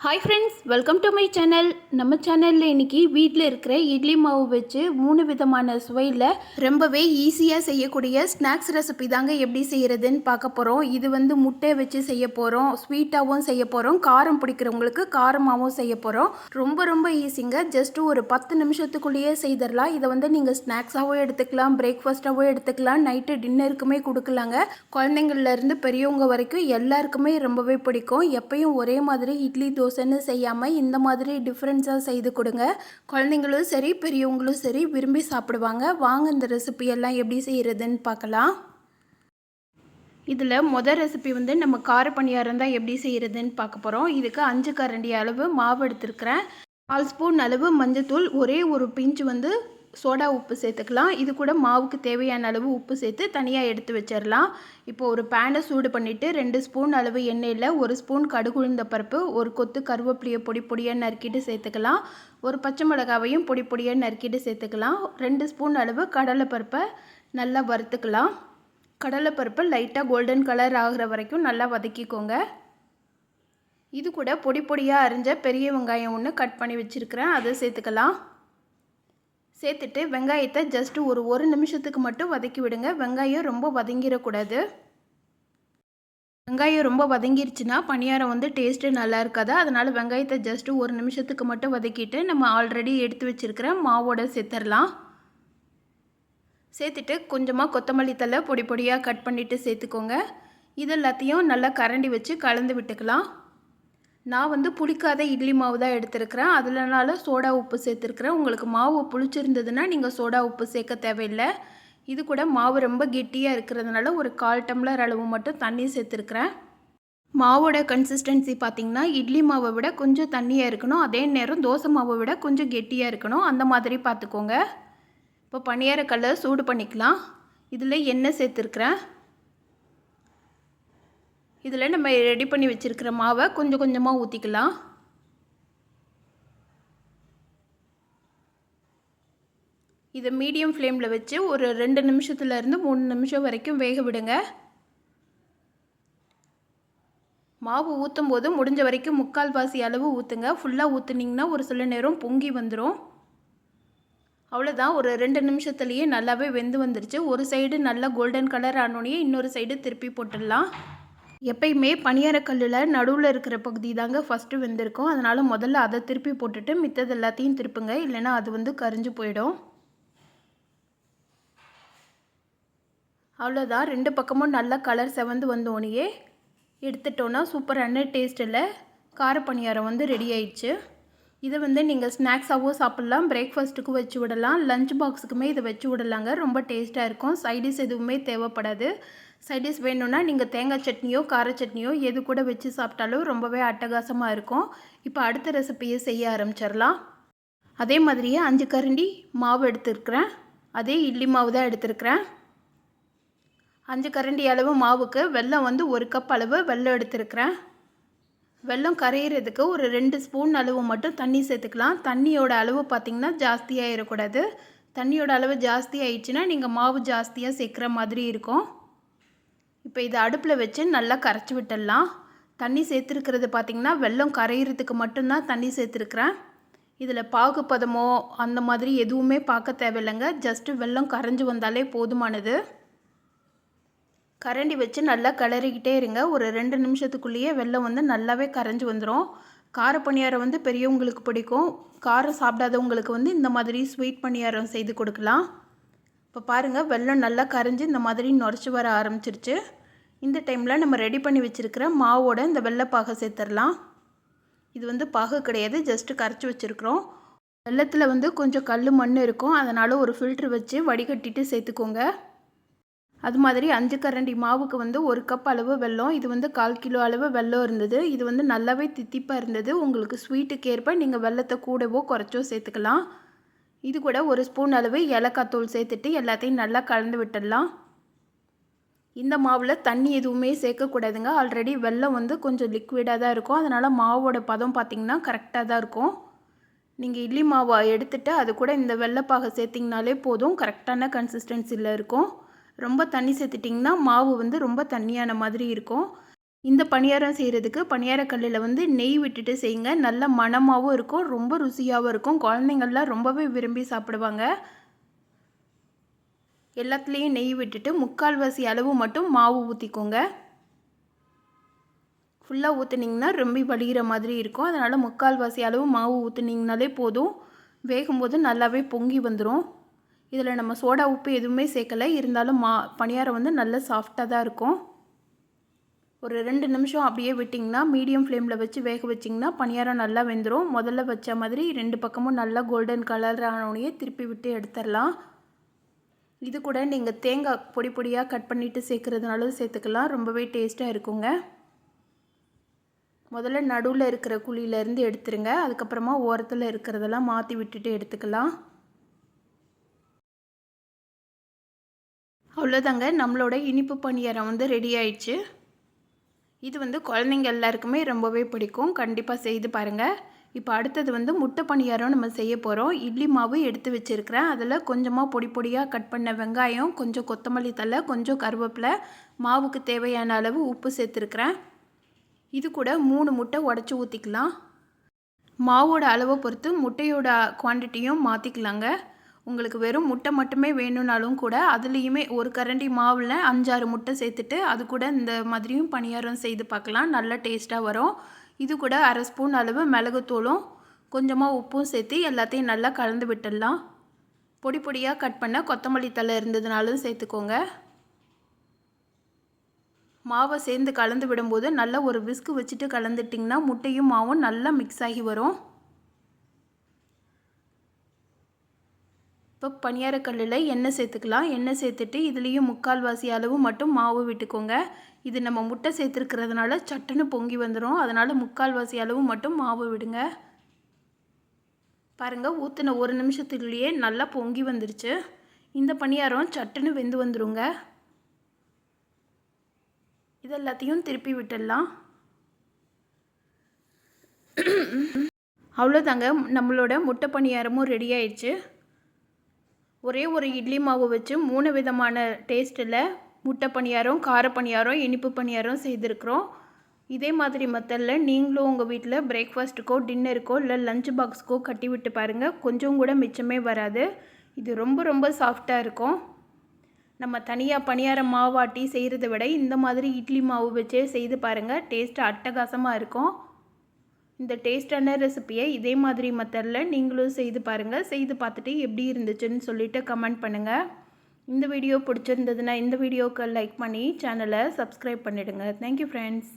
Hi friends welcome to my channel நம்ம சேனலில் இன்னைக்கு வீட்டில் இருக்கிற இட்லி மாவு வச்சு மூணு விதமான சுவையில் ரொம்பவே ஈஸியாக செய்யக்கூடிய ஸ்நாக்ஸ் ரெசிபி தாங்க எப்படி செய்கிறதுன்னு பார்க்க போகிறோம் இது வந்து முட்டை வச்சு செய்ய போகிறோம் ஸ்வீட்டாகவும் செய்ய போகிறோம் காரம் பிடிக்கிறவங்களுக்கு காரமாகவும் செய்ய போகிறோம் ரொம்ப ரொம்ப ஈஸிங்க ஜஸ்ட் ஒரு பத்து நிமிஷத்துக்குள்ளேயே செய்திடலாம் இதை வந்து நீங்கள் ஸ்நாக்ஸாகவும் எடுத்துக்கலாம் பிரேக்ஃபாஸ்ட்டாகவும் எடுத்துக்கலாம் நைட்டு டின்னருக்குமே கொடுக்கலாங்க. குழந்தைங்கள்லேருந்து பெரியவங்க வரைக்கும் எல்லாருக்குமே ரொம்பவே பிடிக்கும். எப்பயும் ஒரே மாதிரி இட்லி யோசனை செய்யாமல் இந்த மாதிரி டிஃப்ரெண்ட்ஸாக செய்து கொடுங்க. குழந்தைங்களும் சரி பெரியவங்களும் சரி விரும்பி சாப்பிடுவாங்க. வாங்க இந்த ரெசிபி எல்லாம் எப்படி செய்கிறதுன்னு பார்க்கலாம். இதில் மொதல் ரெசிபி வந்து நம்ம கார பணியாரம் தான் எப்படி செய்கிறதுன்னு பார்க்க போகிறோம் இதுக்கு அஞ்சு கரண்டி அளவு மாவு எடுத்துருக்கிறேன். கால் ஸ்பூன் அளவு மஞ்சத்தூள் ஒரே ஒரு பிஞ்சு வந்து சோடா உப்பு சேர்த்துக்கலாம். இது கூட மாவுக்கு தேவையான அளவு உப்பு சேர்த்து தனியாக எடுத்து வச்சிடலாம் இப்போ ஒரு பேனை சூடு பண்ணிவிட்டு ரெண்டு ஸ்பூன் அளவு எண்ணெயில் ஒரு ஸ்பூன் கடுகுழுந்த பருப்பு ஒரு கொத்து கருவேப்பிலையை பொடி பொடியாக நறுக்கிட்டு சேர்த்துக்கலாம். ஒரு பச்சை மிளகாவையும் பொடி பொடியாக நறுக்கிட்டு சேர்த்துக்கலாம். ரெண்டு ஸ்பூன் அளவு கடலைப்பருப்பை நல்லா வறுத்துக்கலாம். கடலைப்பருப்பு லைட்டாக கோல்டன் கலர் ஆகிற வரைக்கும் நல்லா வதக்கிக்கோங்க. இது கூட பொடி பொடியாக அரிஞ்ச பெரிய வெங்காயம் ஒன்று கட் பண்ணி வச்சுருக்கிறேன். அதை சேர்த்துக்கலாம். சேர்த்துட்டு வெங்காயத்தை ஜஸ்ட்டு ஒரு ஒரு நிமிஷத்துக்கு மட்டும் வதக்கி விடுங்க. வெங்காயம் ரொம்ப வதங்கிடக்கூடாது. வெங்காயம் ரொம்ப வதங்கிருச்சுன்னா பணியாரம் வந்து டேஸ்ட்டு நல்லா இருக்காது? அதனால் வெங்காயத்தை ஜஸ்ட்டு ஒரு நிமிஷத்துக்கு மட்டும் வதக்கிட்டு நம்ம ஆல்ரெடி எடுத்து வச்சுருக்கிற மாவோட சேர்த்துடலாம். சேர்த்துட்டு கொஞ்சமாக கொத்தமல்லி தலை பொடி பொடியாக கட் பண்ணிவிட்டு சேர்த்துக்கோங்க. இது எல்லாத்தையும் நல்லா கரண்டி வச்சு கலந்து விட்டுக்கலாம். நான் வந்து புளிக்காத இட்லி மாவு தான் எடுத்திருக்கிறேன். அதுலனால சோடா உப்பு சேர்த்துருக்குறேன். உங்களுக்கு மாவு புளிச்சிருந்ததுன்னா நீங்கள் சோடா உப்பு சேர்க்க தேவையில்லை. இது கூட மாவு ரொம்ப கெட்டியாக இருக்கிறதுனால ஒரு கால் டம்ளர் அளவு மட்டும் தண்ணி சேர்த்துருக்குறேன். மாவோட கன்சிஸ்டன்சி பார்த்திங்கன்னா இட்லி மாவை விட கொஞ்சம் தண்ணியாக இருக்கணும். அதே நேரம் தோசை மாவை விட கொஞ்சம் கெட்டியாக இருக்கணும். அந்த மாதிரி பார்த்துக்கோங்க இப்போ பனியார சூடு பண்ணிக்கலாம். இதில் எண்ணெய் சேர்த்துருக்குறேன். இதில் நம்ம ரெடி பண்ணி வச்சுருக்கிற மாவை கொஞ்சம் கொஞ்சமாக ஊற்றிக்கலாம். இதை மீடியம் ஃப்ளேமில் வச்சு ஒரு ரெண்டு நிமிஷத்துலேருந்து மூணு நிமிஷம் வரைக்கும் வேக விடுங்க. மாவு ஊற்றும் போது முடிஞ்ச வரைக்கும் முக்கால் வாசி அளவு ஊற்றுங்க. ஃபுல்லாக ஊற்றுனீங்கன்னா ஒரு சில நேரம் பொங்கி வந்துடும். அவ்வளோதான். ஒரு ரெண்டு நிமிஷத்துலேயே நல்லாவே வெந்து வந்துருச்சு. ஒரு சைடு நல்லா கோல்டன் கலர் ஆனோடனே இன்னொரு சைடு திருப்பி போட்டுடலாம். எப்பயுமே பணியாரக்கல்லில் நடுவில் இருக்கிற பகுதி தாங்க ஃபஸ்ட்டு வெந்திருக்கும். அதனால் முதல்ல அதை திருப்பி போட்டுட்டு மித்தது எல்லாத்தையும் திருப்புங்க. இல்லைன்னா அது வந்து கரிஞ்சு போயிடும். அவ்வளோதான் ரெண்டு பக்கமும் நல்லா கலர் செவந்து வந்தோடனேயே எடுத்துட்டோன்னா சூப்பரான டேஸ்ட்டில் கார பணியாரம் வந்து ரெடி ஆயிடுச்சு. இதை வந்து நீங்கள் ஸ்நாக்ஸாகவும் சாப்பிட்லாம். பிரேக்ஃபாஸ்ட்டுக்கும் வச்சு விடலாம். லஞ்ச் பாக்ஸுக்குமே இதை வச்சு விடலாங்க. ரொம்ப டேஸ்ட்டாக இருக்கும். சைடிஷ் எதுவுமே தேவைப்படாது. சைடிஷ் வேணும்னா நீங்கள் தேங்காய் சட்னியோ கார சட்னியோ எது கூட வச்சு சாப்பிட்டாலும் ரொம்பவே அட்டகாசமாக இருக்கும். இப்போ அடுத்த ரெசிப்பியை செய்ய ஆரம்பிச்சிடலாம். அதே மாதிரியே அஞ்சு கரண்டி மாவு எடுத்துருக்குறேன். அதே இட்லி மாவு தான் எடுத்துருக்குறேன். அஞ்சு கரண்டி அளவு மாவுக்கு வெல்லம் வந்து ஒரு கப் அளவு வெல்லம் எடுத்துருக்குறேன். வெல்லம் கரையிறதுக்கு ஒரு ரெண்டு ஸ்பூன் அளவு மட்டும் தண்ணி சேர்த்துக்கலாம். தண்ணியோட அளவு பார்த்திங்கன்னா ஜாஸ்தியாக இருக்கக்கூடாது தண்ணியோட அளவு ஜாஸ்தி ஆயிடுச்சுன்னா நீங்கள் மாவு ஜாஸ்தியாக சேர்க்குற மாதிரி இருக்கும். இப்போ இதை அடுப்பில் வச்சு நல்லா கரைச்சி விட்டுடலாம். தண்ணி சேர்த்துருக்கிறது பார்த்திங்கன்னா வெல்லம் கரையிறதுக்கு மட்டும்தான் தண்ணி சேர்த்துருக்குறேன். இதில் பாகு பதமோ அந்த மாதிரி எதுவுமே பார்க்க தேவையில்லைங்க. ஜஸ்ட்டு வெல்லம் கரைஞ்சி வந்தாலே போதுமானது. கரண்டி வச்சு நல்லா கிளறிக்கிட்டே இருங்க. ஒரு ரெண்டு நிமிஷத்துக்குள்ளேயே வெள்ளம் வந்து நல்லாவே கரைஞ்சி வந்துடும் கார பணியாரம் வந்து பெரியவங்களுக்கு பிடிக்கும். காரம் சாப்பிடாதவங்களுக்கு வந்து இந்த மாதிரி ஸ்வீட் பணியாரம் செய்து கொடுக்கலாம். இப்போ பாருங்கள் வெல்லம் நல்லா கரைஞ்சி இந்த மாதிரி நுரைச்சி வர ஆரம்பிச்சிருச்சு. இந்த டைமில் நம்ம ரெடி பண்ணி வச்சுருக்கிற மாவோட இந்த வெள்ளைப்பாகை சேர்த்துடலாம். இது வந்து பாகு கிடையாது ஜஸ்ட்டு கரைச்சி வச்சுருக்குறோம். வெள்ளத்தில் வந்து கொஞ்சம் கல் மண் இருக்கும் அதனால் ஒரு ஃபில்ட்ரு வச்சு வடிகட்டிட்டு சேர்த்துக்கோங்க. அது மாதிரி அஞ்சு கரண்டி மாவுக்கு வந்து ஒரு கப் அளவு வெல்லம் இது வந்து கால் கிலோ அளவு வெல்லம் இருந்தது. இது வந்து நல்லாவே தித்திப்பாக இருந்தது. உங்களுக்கு ஸ்வீட்டுக்கு ஏற்ப நீங்கள் வெள்ளத்தை கூடவோ குறைச்சோ சேர்த்துக்கலாம். இது கூட ஒரு ஸ்பூன் அளவு ஏலக்காய் தூள் சேர்த்துட்டு எல்லாத்தையும் நல்லா கலந்து விட்டுடலாம். இந்த மாவில் தண்ணி எதுவுமே சேர்க்கக்கூடாதுங்க. ஆல்ரெடி வெள்ளம் வந்து கொஞ்சம் லிக்விடாக தான் இருக்கும். அதனால் மாவோட பதம் பார்த்திங்கன்னா கரெக்டாக தான் இருக்கும். நீங்கள் இட்லி மாவை எடுத்துகிட்டு அது கூட இந்த வெள்ளைப்பாகை சேர்த்திங்கனாலே போதும். கரெக்டான கன்சிஸ்டன்சியில் இருக்கும். ரொம்ப தண்ணி சேர்த்துட்டிங்கன்னா மாவு வந்து ரொம்ப தண்ணியான மாதிரி இருக்கும். இந்த பணியாரம் செய்கிறதுக்கு பணியாரக்கல்லில் வந்து நெய் விட்டுட்டு செய்யுங்க. நல்ல மணமாகவும் இருக்கும் ரொம்ப ருசியாகவும் இருக்கும். குழந்தைங்கள்லாம் ரொம்பவே விரும்பி சாப்பிடுவாங்க. எல்லாத்துலேயும் நெய் விட்டுட்டு முக்கால்வாசி அளவு மட்டும் மாவு ஊற்றிக்கோங்க ஃபுல்லாக ஊற்றுனீங்கன்னா ரொம்ப வலிகிற மாதிரி இருக்கும். அதனால் முக்கால்வாசி அளவு மாவு ஊற்றுனிங்கனாலே போதும். வேகும்போது நல்லாவே பொங்கி வந்துடும் இதில் நம்ம சோடா உப்பு எதுவுமே சேர்க்கலை. இருந்தாலும் மா பணியாரம் வந்து நல்ல சாஃப்டாக தான் இருக்கும். ஒரு ரெண்டு நிமிஷம் அப்படியே விட்டிங்கன்னா மீடியம் ஃப்ளேமில் வச்சு வேக வச்சிங்கன்னா பணியாரம் நல்லா வெந்துடும் முதல்ல வச்ச மாதிரி ரெண்டு பக்கமும் நல்லா கோல்டன் கலர் ஆனோடனே திருப்பி விட்டு எடுத்துடலாம். இது கூட நீங்கள் தேங்காய் பொடி பொடியாக கட் பண்ணிவிட்டு சேர்க்குறதுனாலும் சேர்த்துக்கலாம். ரொம்பவே டேஸ்ட்டாக இருக்குங்க. முதல்ல நடுவில் இருக்கிற குழியிலேருந்து எடுத்துருங்க. அதுக்கப்புறமா ஓரத்தில் இருக்கிறதெல்லாம் மாற்றி விட்டுட்டு எடுத்துக்கலாம். அவ்வளோதாங்க நம்மளோட இனிப்பு பணியாரம் வந்து ரெடி ஆயிடுச்சு. இது வந்து குழந்தைங்க எல்லாருக்குமே ரொம்பவே பிடிக்கும். கண்டிப்பாக செய்து பாருங்கள் இப்போ அடுத்தது வந்து முட்டை பணியாரம் நம்ம செய்ய போகிறோம் இட்லி மாவு எடுத்து வச்சுருக்கிறேன். அதில் கொஞ்சமாக பொடி பொடியாக கட் பண்ண வெங்காயம் கொஞ்சம் கொத்தமல்லி தலை கொஞ்சம் கருவேப்பிலை மாவுக்கு தேவையான அளவு உப்பு சேர்த்துருக்குறேன். இது கூட மூணு முட்டை உடச்சி ஊற்றிக்கலாம் மாவோட அளவை பொறுத்து முட்டையோட குவான்டிட்டியும் மாற்றிக்கலாங்க உங்களுக்கு வெறும் முட்டை மட்டுமே வேணும்னாலும் கூட அதுலேயுமே ஒரு கரண்டி மாவில் அஞ்சாறு முட்டை சேர்த்துட்டு அது கூட இந்த மாதிரியும் பணியாரம் செய்து பார்க்கலாம். நல்ல டேஸ்ட்டாக வரும். இது கூட அரை ஸ்பூன் அளவு மிளகுத்தூளும் கொஞ்சமாக உப்பும் சேர்த்து எல்லாத்தையும் நல்லா கலந்து விட்டுடலாம். பொடி பொடியாக கட் பண்ண கொத்தமல்லி தலை இருந்ததுனாலும் சேர்த்துக்கோங்க. மாவை சேர்ந்து கலந்து விடும்போது நல்லா ஒரு விஸ்கு வச்சுட்டு கலந்துட்டிங்கன்னா முட்டையும் மாவும் நல்லா மிக்ஸ் ஆகி வரும். இப்போ பணியாரக்கல்லில் எண்ணெய் சேர்த்துக்கலாம். எண்ணெய் சேர்த்துட்டு இதுலேயும் முக்கால்வாசி அளவு மட்டும் மாவு விட்டுக்கோங்க. இது நம்ம முட்டை சேர்த்துருக்கிறதுனால சட்டுன்னு பொங்கி வந்துடும் அதனால் முக்கால்வாசி அளவு மட்டும் மாவு விடுங்க. பாருங்கள் ஊற்றின ஒரு நிமிஷத்துக்குள்ளேயே நல்லா பொங்கி வந்துருச்சு. இந்த பணியாரம் சட்டுன்னு வெந்து வந்துடுங்க இது எல்லாத்தையும் திருப்பி விட்டுடலாம். அவ்வளோதாங்க நம்மளோட முட்டை பணியாரமும் ரெடி ஆயிடுச்சு. ஒரே ஒரு இட்லி மாவு வச்சு மூணு விதமான டேஸ்ட்டில் முட்டை பணியாரம் கார பணியாரம் இனிப்பு பணியாரம் செய்திருக்கிறோம். இதே மாதிரி மெத்தடில் நீங்களும் உங்கள் வீட்டில் பிரேக்ஃபாஸ்ட்டுக்கோ டின்னருக்கோ இல்லை லஞ்ச் பாக்ஸுக்கோ கட்டி விட்டு பாருங்கள் கொஞ்சம் கூட மிச்சமே வராது. இது ரொம்ப ரொம்ப சாஃப்டாக இருக்கும். நம்ம தனியாக பணியாரம் மாவாட்டி செய்கிறத விட இந்த மாதிரி இட்லி மாவு வச்சே செய்து பாருங்கள் டேஸ்ட்டு அட்டகாசமாக இருக்கும். இந்த டேஸ்டான ரெசிப்பியை இதே மாதிரி மெத்தடில் நீங்களும் செய்து பாருங்கள் செய்து பார்த்துட்டு எப்படி இருந்துச்சுன்னு சொல்லிவிட்டு கமெண்ட் பண்ணுங்கள் இந்த வீடியோ பிடிச்சிருந்ததுன்னா இந்த வீடியோவுக்கு லைக் பண்ணி சேனலை சப்ஸ்கிரைப் பண்ணிவிடுங்க தேங்க்யூ ஃப்ரெண்ட்ஸ்